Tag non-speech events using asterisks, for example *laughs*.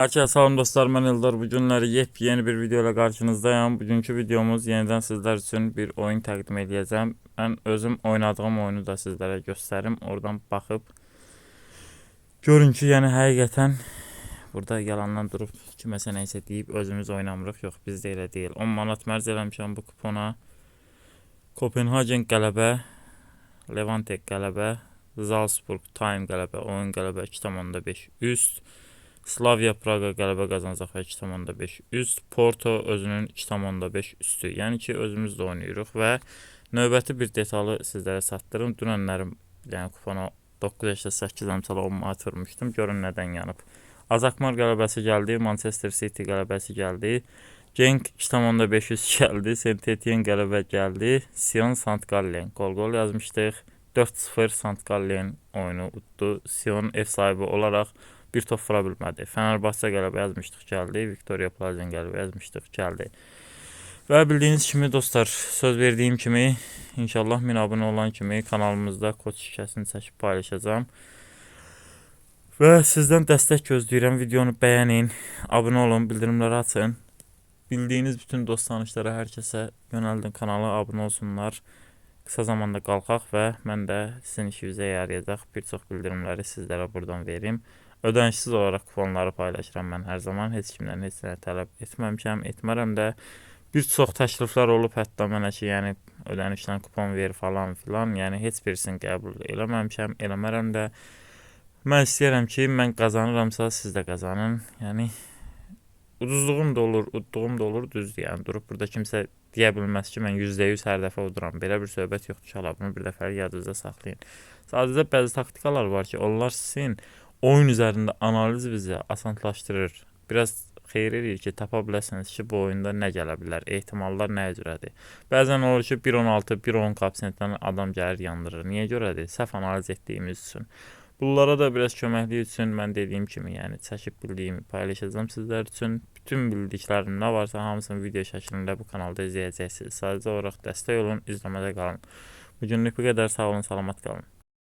Herkese salam dostlar ben Eldar bu günləri yepyeni bir video ilə qarşınızdayım. Bugünkü videomuz yenidən sizlər üçün bir oyun təqdim edəcəm. Mən özüm oynadığım oyunu da sizlərə göstərim. Oradan baxıb görün ki, yəni həqiqətən burada yalandan durub kiməsə nəyisə deyib özümüz oynamırıq. Yox, bizdə elə deyil. 10 manat mərc eləmişəm bu kupona. Kopenhagen qələbə, Levante qələbə, Salzburg Time qələbə, oyun qələbə 2.5 üst. Slavia Praga qələbə qazanacaq və 2.5 üst. Porto özünün 2.5 üstü. Yəni ki, özümüz də oynayırıq və növbəti bir detalı sizlərə çatdırım. Dünənlərim yəni kupona 9.8 əmsala 10 manat vurmuşdum. Görün nədən yanıb. Azakmar qələbəsi gəldi, Manchester City qələbəsi gəldi. Genk 2.5 üst *laughs* gəldi, Saint Etienne qələbə gəldi. Sion Sant Gallen qol-qol yazmışdıq. 4-0 Sant Gallen oyunu utdu. Sion ev sahibi olaraq bir top vura bilmədi. Fenerbahçe qələbə yazmışdıq, gəldi. Victoria Plazin qələbə yazmışdıq, gəldi. Və bildiyiniz kimi dostlar, söz verdiyim kimi inşallah 1000 abunə olan kimi kanalımızda kod şişəsini çəkib paylaşacağam. Və sizdən dəstək gözləyirəm. Videonu bəyənin, abunə olun, bildirimləri açın. Bildiyiniz bütün dost tanışlara, hər kəsə yönəldin kanala abunə olsunlar. Qısa zamanda qalxaq və mən də sizin işinizə yarayacaq bir çox bildirimləri sizlərə buradan verim. Ödənişsiz olaraq kuponları paylaşıram mən hər zaman. Heç kimdən heç nə tələb etməmişəm, etmərəm də. Bir çox təkliflər olub hətta mənə ki, yəni ödənişlə kupon ver falan filan. Yəni heç birisini qəbul eləməmişəm, eləmərəm də. Mən istəyirəm ki, mən qazanıramsa siz də qazanın. Yəni uduzluğum da olur, udduğum da olur, düzdür. Yəni durub burada kimsə deyə bilməz ki, mən %100 hər dəfə uduram. Belə bir söhbət yoxdur. Şala bunu bir dəfə yadınızda saxlayın. Sadəcə bəzi taktikalar var ki, onlar sizin oyun üzərində analiz bizə asanlaşdırır. Biraz xeyir eləyir ki, tapa biləsiniz ki, bu oyunda nə gələ bilər, ehtimallar nəyə görədir. Bəzən olur ki, 1.16, 1.10 koeffisientdən adam gəlir yandırır. Niyə görədir? Səhv analiz etdiyimiz üçün. Bunlara da biraz köməklik üçün mən dediyim kimi, yəni çəkib bildiyimi paylaşacağam sizlər üçün. Bütün bildiklərim nə varsa hamısını video şəklində bu kanalda izləyəcəksiniz. Sadəcə olaraq dəstək olun, izləmədə qalın. Bu günlük bu qədər. Sağ olun, salamat qalın.